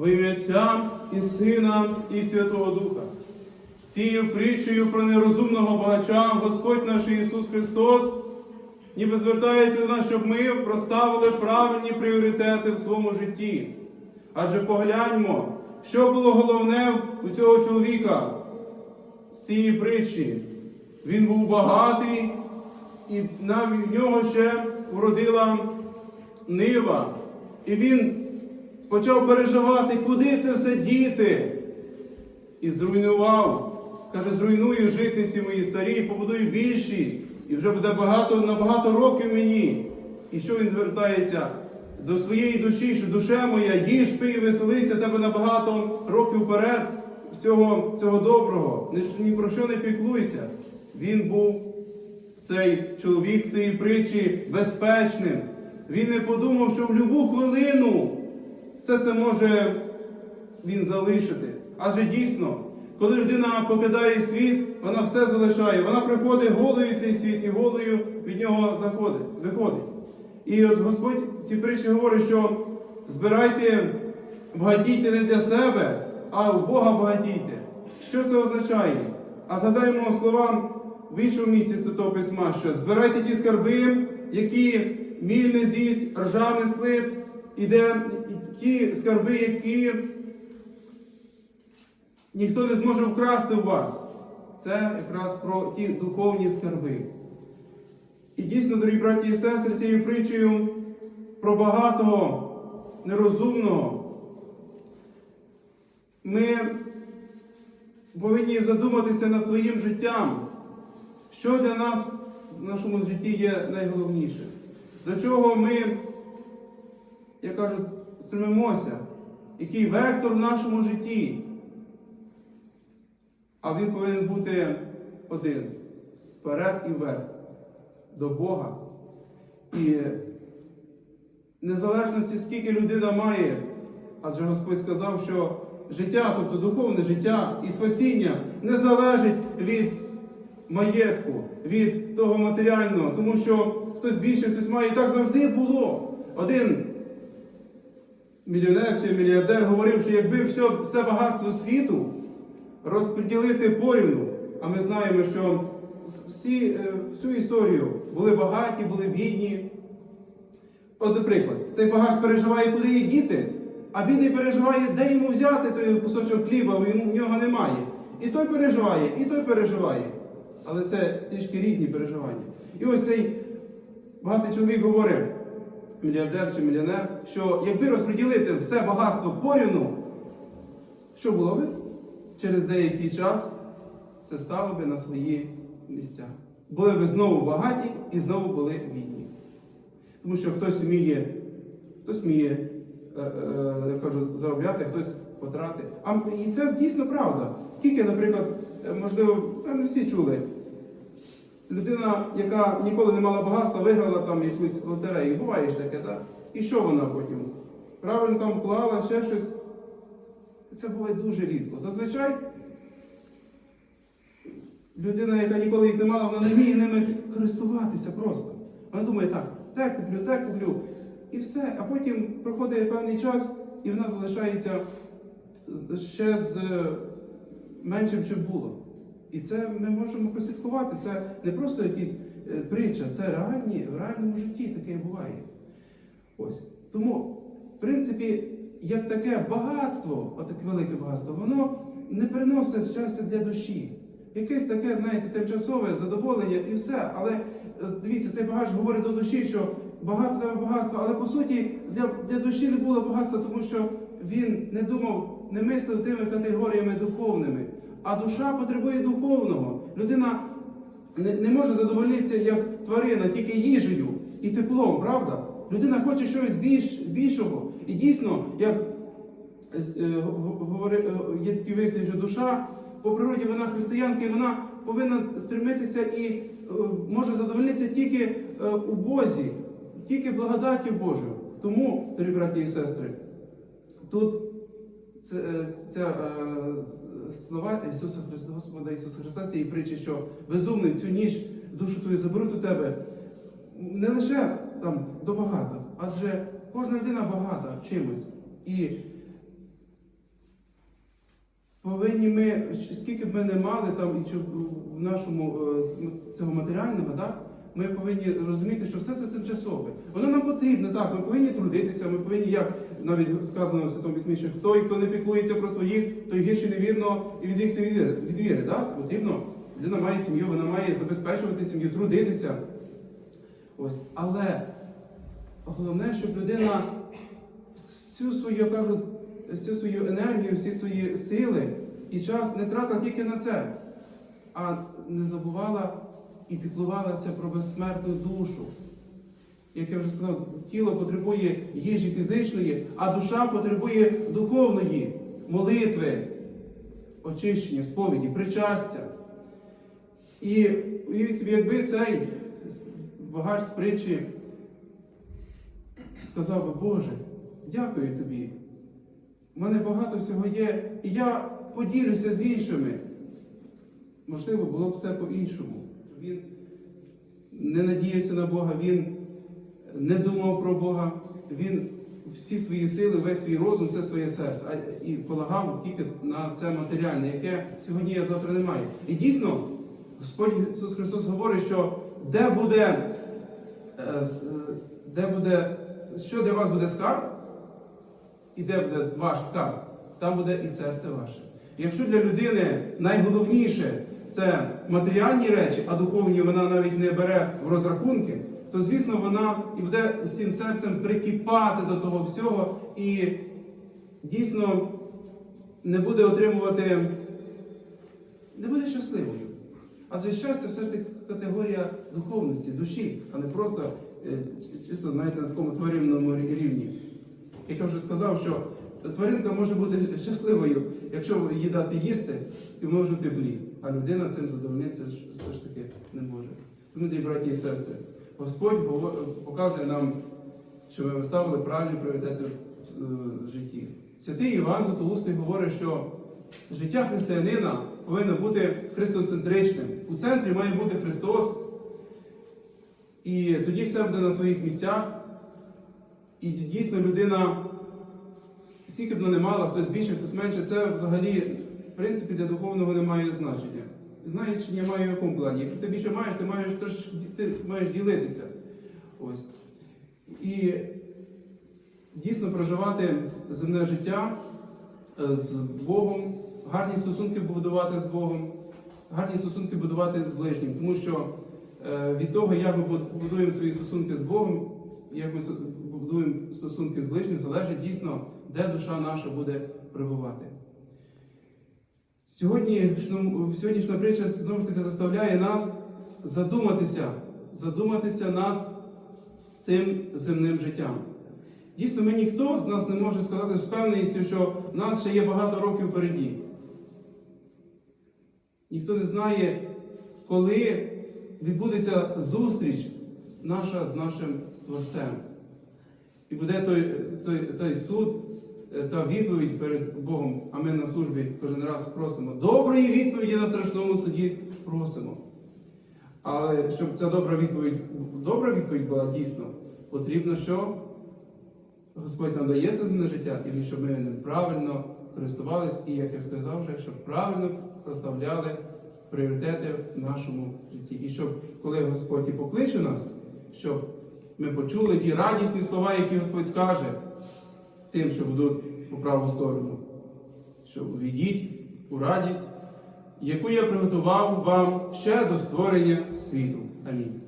Во ім'я Отця і Сина, і Святого Духа. Цією притчею про нерозумного багача Господь наш Ісус Христос ніби звертається до нас, щоб ми проставили правильні пріоритети в своєму житті. Адже погляньмо, що було головне у цього чоловіка з цієї притчі. Він був багатий, і навіть в нього ще вродила нива. І він почав переживати, куди це все діти. І зруйнував. Каже, зруйную житниці мої старі, побудую більші, і вже буде багато на багато років мені. І що він звертається до своєї душі, що душе моя, їж, пий, веселися тебе на багато років вперед з цього, доброго. Ні, про що не піклуйся. Він був цей чоловік цієї притчі безпечним. Він не подумав, що в будь-яку хвилину все це може він залишити. Адже дійсно, коли людина покидає світ, вона все залишає. Вона приходить голою в цей світ і голою від нього заходить, виходить. І от Господь в цій притчі говорить, що збирайте, багатійте не для себе, а в Бога багатійте. Що це означає? А згадаємо слова в іншому місці Святого Письма, що збирайте ті скарби, які міль не з'їсть, ржа не слит, і де і ті скарби, які ніхто не зможе вкрасти у вас. Це якраз про ті духовні скарби. І дійсно, дорогі браті і сестри, цією притчею про багатого нерозумного ми повинні задуматися над своїм життям, що для нас в нашому житті є найголовніше, до чого ми, як кажуть, стремимося, який вектор в нашому житті. А він повинен бути один вперед і вверх до Бога. І незалежності, скільки людина має, адже Господь сказав, що життя, тобто духовне життя і спасіння, не залежить від маєтку, від того матеріального, тому що хтось більше, хтось має. І так завжди було. Один мільйонер чи мільярдер говорив, що якби все, все багатство світу розподілити порівну, а ми знаємо, що всі, е, всю історію були багаті, були бідні. От, наприклад, цей багач переживає, куди є діти, а бідний переживає, де йому взяти той кусочок хліба, бо в нього немає. І той переживає, і той переживає. Але це трішки різні переживання. І ось цей багатий чоловік говорить, мільярдер чи мільйонер, що якби розподілити все багатство порівну, що було би? Через деякий час все стало би на свої місця. Були би знову багаті і знову були бідні. Тому що хтось вміє, хтось вміє, е, е, я кажу, заробляти, хтось потрати. А і це дійсно правда. Скільки, наприклад, е, можливо, певно, всі чули. Людина, яка ніколи не мала багатства, виграла там якусь лотерею. Буває ж таке, так? І що вона потім? Правильно там вклала, ще щось. Це буває дуже рідко. Зазвичай людина, яка ніколи їх не мала, вона не вміє ними користуватися просто. Вона думає, так, те куплю, те куплю. І все. А потім проходить певний час, і вона залишається ще з е, меншим, чим було. І це ми можемо прослідкувати. Це не просто якісь е, притча, це реальні, в реальному житті таке буває. Ось. Тому, в принципі, як таке багатство, отаке велике багатство, воно не приносить щастя для душі. Якесь таке, знаєте, тимчасове задоволення і все. Але е, дивіться, цей багач говорить до душі, що багато тебе багатства, але по суті для, для душі не було багатства, тому що він не думав, не мислив тими категоріями духовними. А душа потребує духовного. Людина не, не може задовольнитися як тварина, тільки їжею і теплом, правда? Людина хоче щось більш, більшого. І дійсно, як е, е, є такий вислів, що душа по природі вона християнка, і вона повинна стремитися і е, може задовольнитися тільки е, у Бозі, тільки благодаттю Божою. Тому, дорогі браті і сестри, тут це, е, ця е, слова Ісуса Христа, Господа Ісуса Христа, цієї притчі, що безумний цю ніч душу твою заберуть у тебе, не лише там до багато, адже кожна людина багата чимось. І повинні ми, скільки б ми не мали там в нашому е, цього матеріального, так? Ми повинні розуміти, що все це тимчасове. Воно нам потрібно, так, ми повинні трудитися, ми повинні, як навіть сказано в Святому Письмі, що хто і хто не піклується про своїх, той гірше невірно і відрікся від віри. Від так? Потрібно. Людина має сім'ю, вона має забезпечувати сім'ю, трудитися. Ось. Але головне, щоб людина всю свою, кажуть, всю свою енергію, всі свої сили і час не тратила тільки на це, а не забувала і піклувалася про безсмертну душу. Як я вже сказав, тіло потребує їжі фізичної, а душа потребує духовної, молитви, очищення, сповіді, причастя. І уявіть собі, якби цей багач з притчі сказав би, Боже, дякую тобі. У мене багато всього є, і я поділюся з іншими. Можливо, було б все по-іншому. Він не надіявся на Бога, він не думав про Бога, він всі свої сили, весь свій розум, все своє серце, а і полагав тільки на це матеріальне, яке сьогодні є, завтра немає. І дійсно, Господь Ісус Христос говорить, що де буде, е, е, де буде, що для вас буде скарб, і де буде ваш скарб, там буде і серце ваше. Якщо для людини найголовніше це матеріальні речі, а духовні вона навіть не бере в розрахунки, то звісно вона і буде з цим серцем прикипати до того всього і дійсно не буде отримувати, не буде щасливою. Адже щастя все ж таки категорія духовності, душі, а не просто е, чисто, знаєте, на такому тваринному рівні. Як я вже сказав, що тваринка може бути щасливою, якщо їй дати їсти і може в теплі, а людина цим задовольнитися все ж таки не може. Тому, браті і сестри, Господь показує нам, що ми ставили правильні пріоритети в е, житті. Святий Іван Златоустий говорить, що життя християнина повинно бути христоцентричним. У центрі має бути Христос, і тоді все буде на своїх місцях. І дійсно людина, скільки б не мала, хтось більше, хтось менше, це взагалі, в принципі, для духовного не має значення. Значення має в якому плані. Якщо ти більше маєш, ти маєш, тож, ти маєш ділитися. Ось. І дійсно проживати земне життя е, з Богом, гарні стосунки будувати з Богом, гарні стосунки будувати з ближнім. Тому що е, від того, як ми будуємо свої стосунки з Богом, як ми будуємо стосунки з ближнім, залежить дійсно, де душа наша буде перебувати. Сьогодні, сьогоднішня притча знову ж таки заставляє нас задуматися, задуматися над цим земним життям. Дійсно, ми ніхто з нас не може сказати з певністю, що в нас ще є багато років впереді. Ніхто не знає, коли відбудеться зустріч наша з нашим Творцем. І буде той, той, той суд та відповідь перед Богом, а ми на службі кожен раз просимо. Доброї відповіді на страшному суді просимо. Але щоб ця добра відповідь, добра відповідь була дійсно, потрібно, що Господь нам дає це земне життя, і щоб ми ним правильно користувалися, і, як я сказав вже, щоб правильно проставляли пріоритети в нашому житті. І щоб, коли Господь і покличе нас, щоб ми почули ті радісні слова, які Господь скаже тим, що будуть по праву сторону. Що увійдіть у радість, яку я приготував вам ще до створення світу. Амінь.